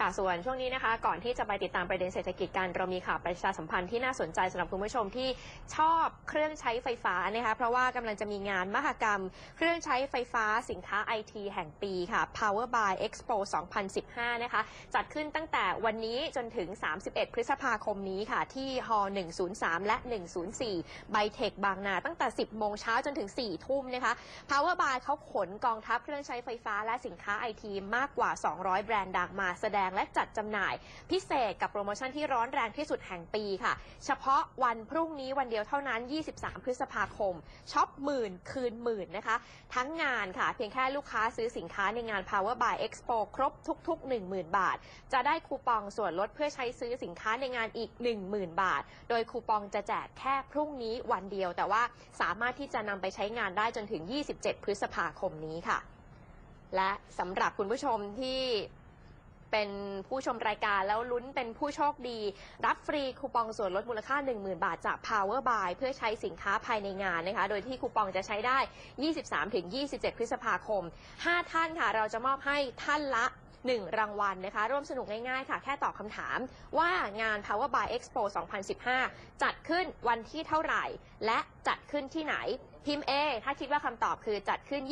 ค่ะส่วนช่วงนี้นะคะ ก่อนที่จะไปติดตามประเด็นเศรษฐกิจกันเรามีข่าวประชาสัมพันธ์ที่น่าสนใจสำหรับคุณผู้ชมที่ชอบเครื่องใช้ไฟฟ้านะคะเพราะว่ากำลังจะมีงานมหกรรม เครื่องใช้ไฟฟ้าสินค้าไอทีแห่งปีค่ะ Power by Expo 2015 นะคะ จัดขึ้นตั้งแต่วันนี้จนถึง 31 พฤษภาคมนี้ค่ะ ที่ฮ103 และ 104 ไบเทคบางนา ตั้งแต่ 10 โมงเช้าจนถึง 4 ทุ่มนะคะ Power by เขาขนกองทัพเครื่องใช้ไฟฟ้าและสินค้าไอทีมากกว่า 200 แบรนด์ดังมาแสดงและจัดจำหน่าย พิเศษกับโปรโมชั่นที่ร้อนแรงที่สุดแห่งปีค่ะ เฉพาะวันพรุ่งนี้วันเดียวเท่านั้น 23 พฤษภาคมช็อปหมื่นคืนหมื่นนะคะ ทั้งงานค่ะ เพียงแค่ลูกค้าซื้อสินค้าในงาน Power by Expo ครบทุก ๆ 10,000 บาท จะได้คูปองส่วนลดเพื่อใช้ซื้อสินค้าในงานอีก 10,000 บาท โดยคูปองจะแจกแค่พรุ่งนี้วันเดียว แต่ว่าสามารถที่จะนำไปใช้งานได้จนถึง 27 พฤษภาคมนี้ค่ะ และสำหรับคุณผู้ชมที่ เป็นผู้ชมรายการแล้วลุ้นเป็นผู้โชคดี รับฟรีคูปองส่วนลดมูลค่า 10,000 บาทจาก Power Buy เพื่อใช้สินค้าภายในงานนะคะ โดยที่คูปองจะใช้ได้ 23-27 พฤษภาคม 5 ท่านค่ะ เราจะมอบให้ท่านละ 1 รางวัลนะคะ ร่วมสนุกง่ายๆ ค่ะ แค่ตอบคำถามว่างาน Power by Expo 2015 จัดขึ้นวันที่เท่าไหร่ และจัดขึ้นที่ไหน พิมพ์ A ถ้าคิดว่าคำตอบคือจัดขึ้น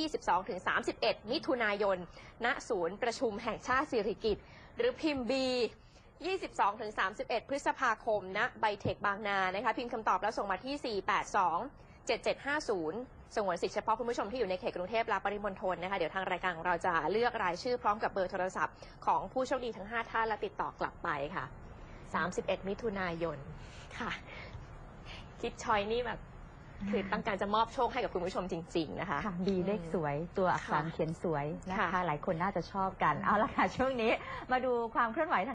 22-31 มิถุนายน ณ ศูนย์ประชุมแห่งชาติสิริกิติ์หรือพิมพ์ B 22-31 พฤษภาคมณไบเทคบางนานะคะ พิมพ์คำตอบแล้วส่งมาที่ 482 7750สงวนสิทธิเฉพาะคุณผู้ชมที่อยู่ในเขตกรุงเทพและปริมณฑลนะคะ เดี๋ยวทางรายการของเราจะเลือกรายชื่อพร้อมกับเบอร์โทรศัพท์ของผู้โชคดีทั้ง 5 ท่านและติดต่อกลับไปค่ะ 31 มิถุนายนค่ะ คิดชอยนี่แบบคือต้องการจะมอบโชคให้กับคุณผู้ชมจริง ๆ นะคะค่ะดีเลขสวยตัวอักษรค่ะเขียนสวยนะค่ะคะหลายคนน่าจะชอบกัน เอาละค่ะช่วงนี้มาดูความเคลื่อนไหวทาง